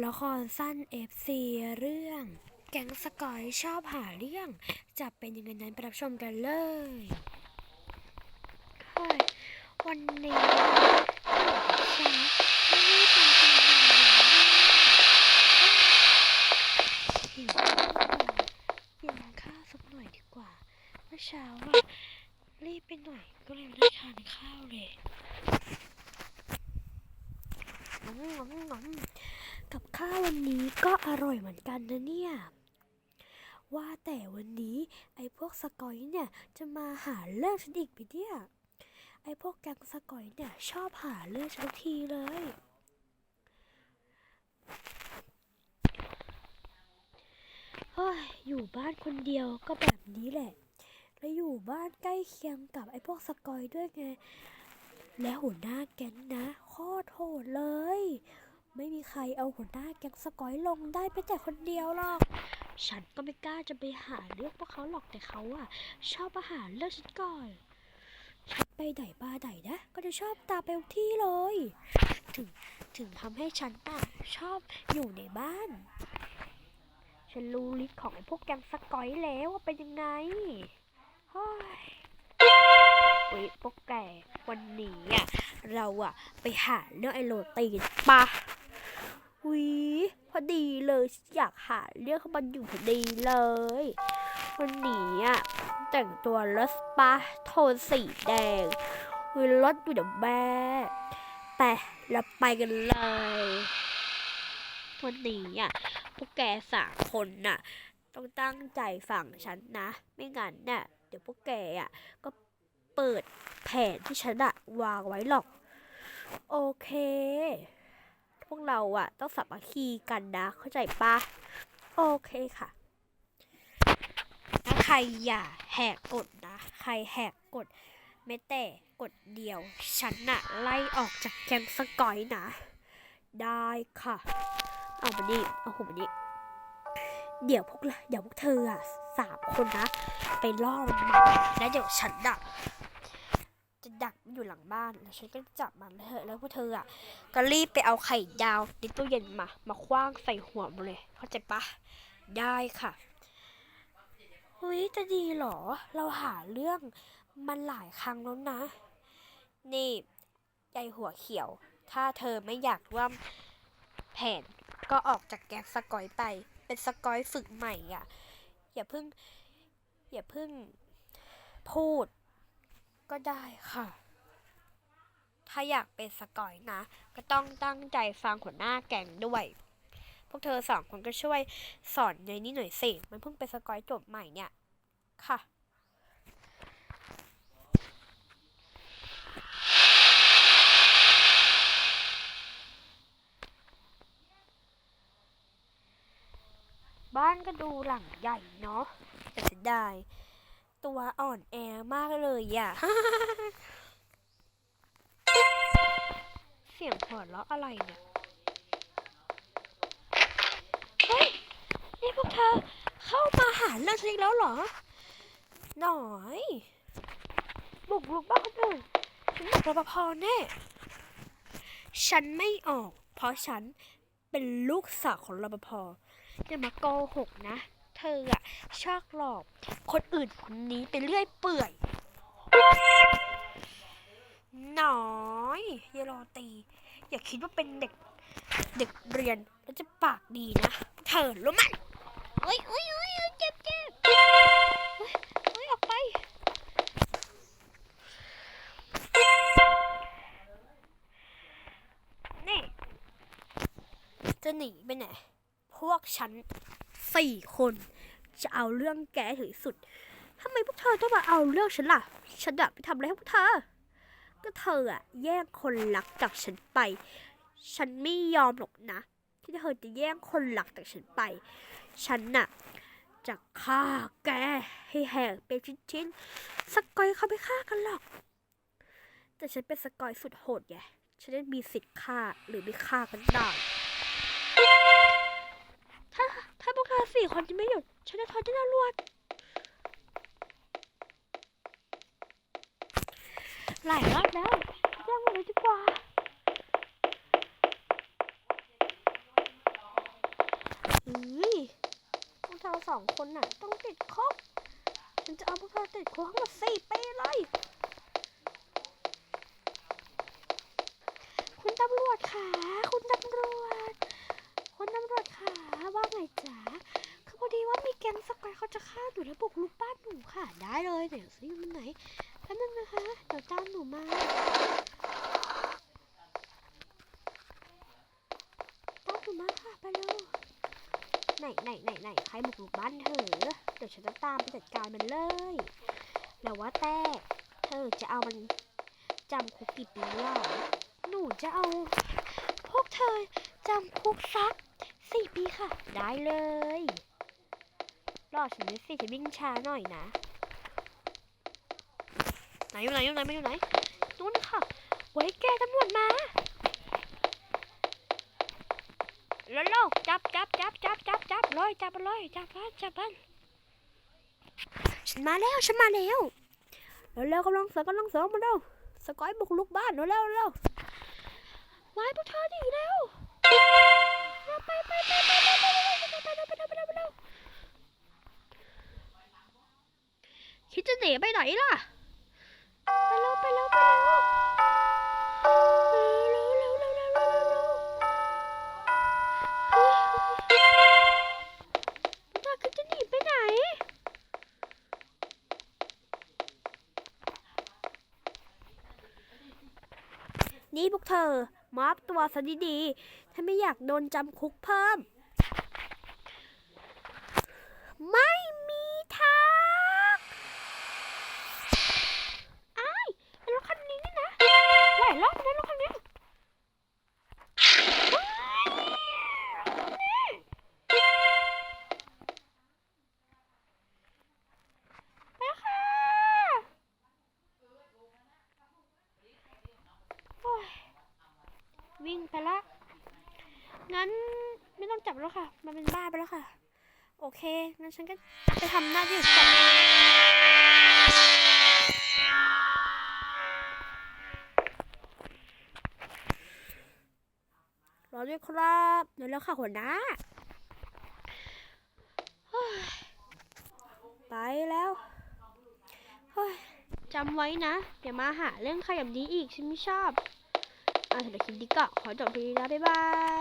ละครสั้น FC เรื่อง แก๊งสกอยชอบหาเรื่อง จะเป็นยังไงนั้นไปรับชมกันเลยเฮ้ยวันนี้ฟ้าไม่ได้ไปทำงานหิวข้าวกินข้าวสักหน่อยดีกว่า เมื่อเช้าอะรีบไปหน่อยก็เลยไม่ได้ทานข้าวเลยงอมงอมงอม กับข้าววันนี้ก็อร่อยเหมือนกันนะเนี่ย ว่าแต่วันนี้ไอ้พวกสกอยเนี่ยจะมาหาเรื่องฉันอีกไปเนี่ยไอ้พวกแก๊งสกอยเนี่ยชอบหาเรื่องฉันทีเลย เฮ้ย อยู่บ้านคนเดียวก็แบบนี้แหละ แล้วอยู่บ้านใกล้เคียงกับไอ้พวกสกอยด้วยไง แล้วหัวหน้าแก๊งนะโคตรโหดเลย ไม่มีใครเอาหัวหน้าแก๊งสกอยลงได้ไปแต่คนเดียวหรอก ฉันก็ไม่กล้าจะไปหาเรื่องพวกเขาหรอกแต่เขาอะชอบมาหาเรื่องฉันก่อนฉันไปไหนมาไหนนะ ก็จะชอบตามไปทุกที่เลย ถึงถึงทำให้ฉันอะชอบอยู่ในบ้าน ฉันรู้ลิสต์ของไอ้พวกแก๊งสกอยแล้วว่าเป็นยังไงเฮ้ยว้ยพวกแกวันนี้อะเราอะไปหาเรื่องไอ้โรตีนปะ วิพอดีเลยอยากหาเรื่องเขามันอยู่พอดีเลย วันนี้อะแต่งตัวรสปาโทนสีแดงวิรถอยู่เดี๋ยวแม่แต่เราไปกันเลย วันนี้อะพวกแกสามคนน่ะ ต้องตั้งใจฟังฉันนะ ไม่งั้นน่ะเดี๋ยวพวกแกอะก็เปิดแผนที่ฉันอะวางไว้หรอก โอเค วกเราอะต้องสามัคคีกันนะ เข้าใจปะโอเคค่ะใครอย่าแหกกฎนะ ใครแหกกฎไม่แต่กฎเดียว ฉันน่ะไล่ออกจากแกงสกอยนะ ได้ค่ะ เอามานี่เอาหูมานี่เดี๋ยวพวกเราเดี๋ยวพวกเธออะสามคนนะ ไปล่อมันมาแล้วเดี๋ยวฉันน่ะ จะดักมันอยู่หลังบ้านแล้วฉันก็จับมันเถอะแล้วพวกเธออะก็รีบไปเอาไข่ดาวในตู้เย็นมา มาคว้างใส่หัวมันเลย เข้าใจปะได้ค่ะเฮ้ยจะดีเหรอ เราหาเรื่องมันหลายครั้งแล้วนะ นี่ยายหัวเขียว ถ้าเธอไม่อยากร่วมแผนก็ออกจากแก๊งสกอยไป เป็นสกอยฝึกใหม่อะ อย่าเพิ่ง อย่าเพิ่งพูด ก็ได้ค่ะ ถ้าอยากเป็นสกอยนะ ก็ต้องตั้งใจฟังหัวหน้าแก๊งด้วย พวกเธอสองคนก็ช่วยสอนในนี้หน่อยสิ มันเพิ่งเป็นสกอยจบใหม่เนี่ย ค่ะบ้านก็ดูหลังใหญ่เนาะแต่เสียดาย ตัวอ่อนแอมากเลยอะ เสียงหัวเราะอะไรเนี่ย เฮ้ย นี่พวกเธอเข้ามาหาเรื่องฉันอีกแล้วเหรอ หน่อย บุกรุกบ้านคนอื่นฉันบอกรปภแน่ ฉันไม่ออก เพราะฉันเป็นลูกสาวของรปภอย่ามาโกหกนะ เธออะชอบหลอกคนอื่นคนนี้ไปเรื่อยเปื่อยหน้อยเยโรตี อย่าคิดว่าเป็นเด็กเด็กเรียนแล้วจะปากดีนะ เธอรู้ไหมเอ้ยเอ้ยเอ้ยเอ้ยเจ็บเจ็บเฮ้ยเฮ้ยออกไปนี่จะหนีไปไหน พวกฉันสี่คน จะเอาเรื่องแกถึงสุดทำไมพวกเธอต้องมาเอาเรื่องฉันล่ะ ฉันอะไปทำอะไรให้พวกเธอ ก็เธออะแย่งคนรักจากฉันไป ฉันไม่ยอมหรอกนะ ที่เธอจะแย่งคนรักจากฉันไป ฉันน่ะจะฆ่าแกให้แหกเป็นชิ้นๆสกอยเขาไม่ฆ่ากันหรอก แต่ฉันเป็นสกอยสุดโหดไง ฉันได้มีสิทธิ์ฆ่าหรือไม่ฆ่ากันได้ ถ้าถ้าพวกเธอสี่คนจะไม่หยุด ฉันจะโทรแจ้งตำรวจหลายรอบแล้วแจ้งมาเลยดีกว่าเอ้ยพวกเธอสองคนน่ะ ต้องติดคุกฉันจะเอาพวกเธอติดคุกทั้งหมดสี่ปีเลยคุณตำรวจค่ะ คุณตำรวจ คุณตำรวจค่ะว่าไงจ๊ะ พอดีว่ามีแก๊งสกอยเขาจะฆ่าหนูและบุกลุกบ้านหนูค่ะ ได้เลยเดี๋ยวซิมันไหนแป๊บนึงนะคะ เดี๋ยวตามหนูมาตามหนูมาค่ะไปเร็วไหนไหนไหนไหนใครบุกลุกบ้านเธอเดี๋ยวฉันจะตามไปจัดการมันเลยแล้วว่าแต่เธอจะเอามันจำคุกกี่ปีล่ะหนูจะเอาพวกเธอจำคุกสักสี่ปีค่ะ ได้เลย อฉันเลยสิจะวิ่งช้าหน่อยนะ ไหนอยู่ไหนอยู่ไหนไม่อยู่ไหนนู่นค่ะ ไว้แกตำรวจมาแล้วจับจับจับจับจับจับลอยจับลอยจับพันจับพันฉันมาแล้วฉันมาแล้วแล้วเร็วกำลังเสือกำลังเสือมาเร็วสกอยบุกลุกบ้านเร็วเร็วเร็วไว้พวกเธอดีเร็วไปไปไปไปไป คิดจะหนีไปไหนล่ะ ไปแล้วไปแล้วไปแล้วนี่พวกเธอมอบตัวซะดีๆ ฉันไม่อยากโดนจำคุกเพิ่ม ต้องจับแล้วค่ะ มันเป็นบ้าไปแล้วค่ะ โอเคงั้นฉันก็ไปทำหน้าที่ของฉันรอด้วยครับเดี๋ยวแล้วค่ะหัวหน้าไปแล้วจำไว้นะ อย่ามาหาเรื่องใครแบบนี้อีก ฉันไม่ชอบ อะสำหรับคลิปนี้ก็ขอจบทีนี้แล้ว บ๊ายบาย